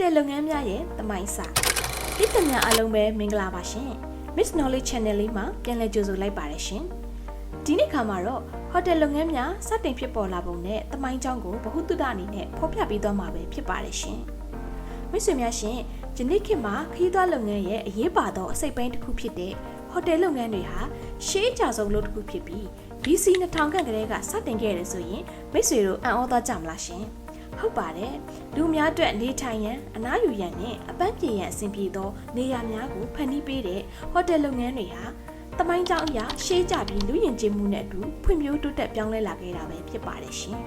တယ်လုပ်ငန်းများရဲ့သမိုင်းစာပြည်သူများအားလုံးပဲမင်္ဂလာပါရှင် Miss Knowledge Channel လေးမှာပြန်လည်ကြိုဆိုလိုက်ပါတယ်ရှင်ဒီနေ့ခါမှာတော့ဟိုတယ်လုပ်ငန်းများစတင်ဖြစ်ပေါ်လာပုံနဲ့သမိုင်းကြောင်းကိုဗဟုသုတအနေနဲ့ဖော်ပြပေးသွားမှာပဲဖြစ်ပါတယ်ရှင်မိတ်ဆွေများရှင်ဒီနေ့ခေတ်မှာခရီးသွားလုပ်ငန်းရဲ့အရေးပါသောအစိတ်ပိုင်းတစ်ခုဖြစ်တဲ့ဟိုတယ်လုပ်ငန်းတွေဟာရှေးအကြဆုံးလို့တစ်ခုဖြစ်ပြီး BC 2000ခန့်ကတည်းကစတင်ခဲ့ရဆိုရင်မိတ်ဆွေတို့အံ့ဩသွားကြမလားရှင် ဟုတ်ပါတယ်လူများအတွက်နေထိုင်ရန်အနားယူရန်နဲ့အပန်းပြေရန်အဆင်ပြေသော နေရာများကိုဖန်တီးပေးတဲ့ဟိုတယ်လုပ်ငန်းတွေဟာတမိုင်းကြောင်းအရာရှေးကြပြီးလူယဉ်ကျေးမှုနဲ့အတူဖွံ့ဖြိုးတိုးတက်ပြောင်းလဲလာခဲ့တာပဲဖြစ်ပါတယ်ရှင်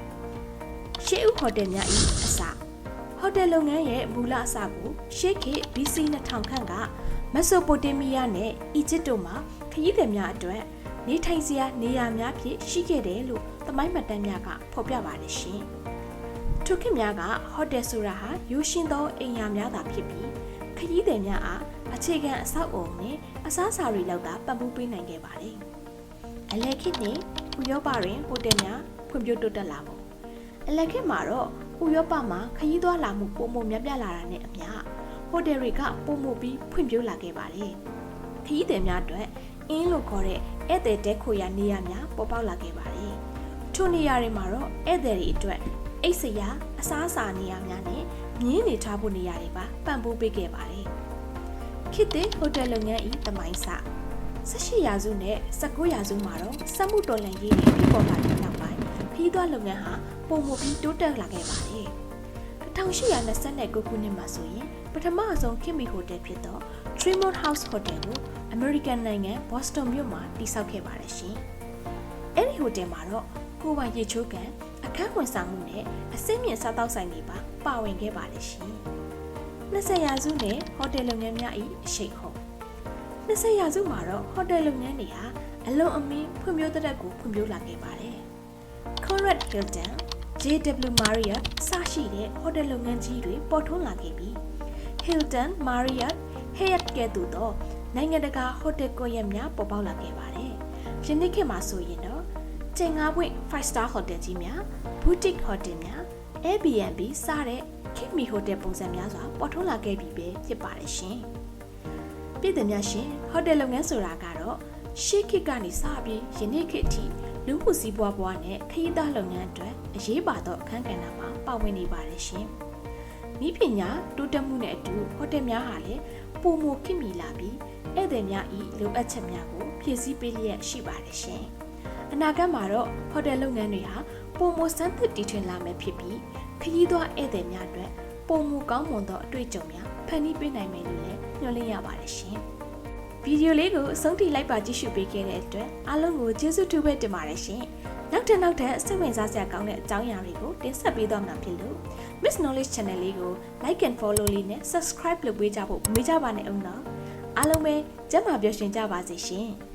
ရှေးဥဟိုတယ်များ၏အစဟိုတယ်လုပ်ငန်းရဲ့မူလအစကိုရှေးခေတ် BC 2000ခန့်ကမက်ဆိုပိုတေးမီးယားနဲ့အီဂျစ်တို့မှာခရီးသည်များအတွက်နေထိုင်စရာနေရာများဖြင့်ရှိခဲ့တယ်လို့သမိုင်းမှတ်တမ်းများကဖော်ပြပါတယ်ရှင်။ ထိုခေတ်များကဟိုတယ်ဆိုတာဟာရိုးရှင်းသောအိမ်ယာများသာဖြစ်ပြီးခရီးသည်များအားအခြေခံအဆောက်အအုံနဲ့အစားအစာတွေလောက်သာပံ့ပိုးပေးနိုင်ခဲ့ပါတယ်။အလယ်ခေတ်နှင့်ဥရောပတွင်ဟိုတယ်များဖွံ့ဖြိုးတိုးတက်လာပုံအလယ်ခေတ်မှာတော့ဥရောပမှာခရီးသွားလာမှုပုံမများပြားလာတာနဲ့အမျှဟိုတယ်တွေကပုံမပြီးဖွံ့ဖြိုးလာခဲ့ပါတယ်။ခရီးသည်များအတွက်အင်းလို့ခေါ်တဲ့ဧည့်သည်တဲခိုရာနေရာများပေါ်ပေါက်လာခဲ့ပါတယ်။ထိုနေရာတွေမှာတော့ဧည့်သည်တွေအတွက် အိတ်စရာအစားအစာနေရာများနဲ့မြင်းနေထားဖို့နေရာတွေပါပံ့ပိုးပေးခဲ့ပါတယ်။ခေတ်သစ်ဟိုတယ်လုပ်ငန်းဤတမိုင်းစ18ရာစုနဲ့19ရာစုမှာတော့စက်မှုတော်လှန်ရေးတွေပြီးပေါ်လာတဲ့နောက်ပိုင်းခရီးသွားလုပ်ငန်းဟာပုံမပြီးတိုးတက်လာခဲ့ပါတယ်။1829ခုနှစ်မှာဆိုရင်ပထမအဆုံးခင်မီဟိုတယ်ဖြစ်သော Tremont House Hotel ကို American နိုင်ငံ Boston မြို့မှာတည်ဆောက်ခဲ့ပါတယ်ရှင်။အဲဒီဟိုတယ်မှာတော့ကိုယ်ပိုင်ရေချိုးကန် အခန်းဝန်ဆောင်မှုနဲ့အစိမ့်မြင့်စားတောက်ဆိုင်တွေပါပါဝင်ခဲ့ပါတယ်ရှင်။20ရာစုနဲ့ဟိုတယ်လုပ်ငန်းများ၏အရှိတ်ဟုတ်20ရာစုမှာတော့ဟိုတယ်လုပ်ငန်းတွေဟာအလွန်အမင်းဖွံ့ဖြိုးတဲ့ကိုဖွံ့ဖြိုးလာခဲ့ပါတယ်။ Conrad Hilton, JW Marriott စရှိတဲ့ဟိုတယ်လုပ်ငန်းကြီးတွေပေါ်ထွန်းလာခဲ့ပြီး Hilton, Marriott, Hyatt ကဲ့သို့သောနိုင်ငံတကာဟိုတယ်ကွန်ရက်များပေါ်ပေါက်လာခဲ့ပါတယ်။ယနေ့ခေတ်မှာဆိုရင်တော့ ကျင်ငါးပွင့်5 star hotel ကြီးများ boutique hotel များ Airbnb စတဲ့ခေတ်မီဟိုတယ်ပုံစံများစွာပေါ်ထွန်းလာခဲ့ပြီပဲဖြစ်ပါတယ်ရှင်။ပြည်သူများရှင်ဟိုတယ်လုပ်ငန်းဆိုတာကတော့ရှေးခေတ်ကနေစပြီးယနေ့ခေတ်အထိလူမှုစီးပွားဘဝနဲ့ခရီးသားလုပ်ငန်းအတွက်အရေးပါသောအခန်းကဏ္ဍမှာပါဝင်နေပါတယ်ရှင်။ဤပညာတိုးတက်မှုနဲ့အတူဟိုတယ်များဟာလည်းပုံမခင်မီလာပြီးဧည့်သည်များဤလိုအပ်ချက်များကိုဖြည့်ဆည်းပေးလျက်ရှိပါတယ်ရှင်။ အနာဂတ်မှာတော့ဟိုတယ်လုပ်ငန်းတွေဟာပုံမစမ်းသစ်တည်ထွင်လာမယ်ဖြစ်ပြီးခရီးသွားဧည့်သည်များအတွက်ပုံမကောင်းမွန်သောအတွေ့အကြုံများဖန်တီးပေးနိုင်မယ်လို့လည်းညွှန်လင့်ရပါတယ်ရှင်။ဗီဒီယိုလေးကိုအဆုံးထိလိုက်ပါကြည့်ရှုပေးခဲ့တဲ့အတွက်အားလုံးကိုကျေးဇူးတူပဲတင်ပါတယ်ရှင်။နောက်ထပ်နောက်ထပ်စိတ်ဝင်စားစရာကောင်းတဲ့အကြောင်းအရာတွေကိုတင်ဆက်ပေးသွားမှာဖြစ်လို့ Miss Knowledge Channel လေးကို Like and Follow လေးနဲ့ Subscribe လုပ်ပေးကြဖို့မမေ့ကြပါနဲ့အောင်နော်။အားလုံးပဲကျန်းမာပျော်ရွှင်ကြပါစေရှင်။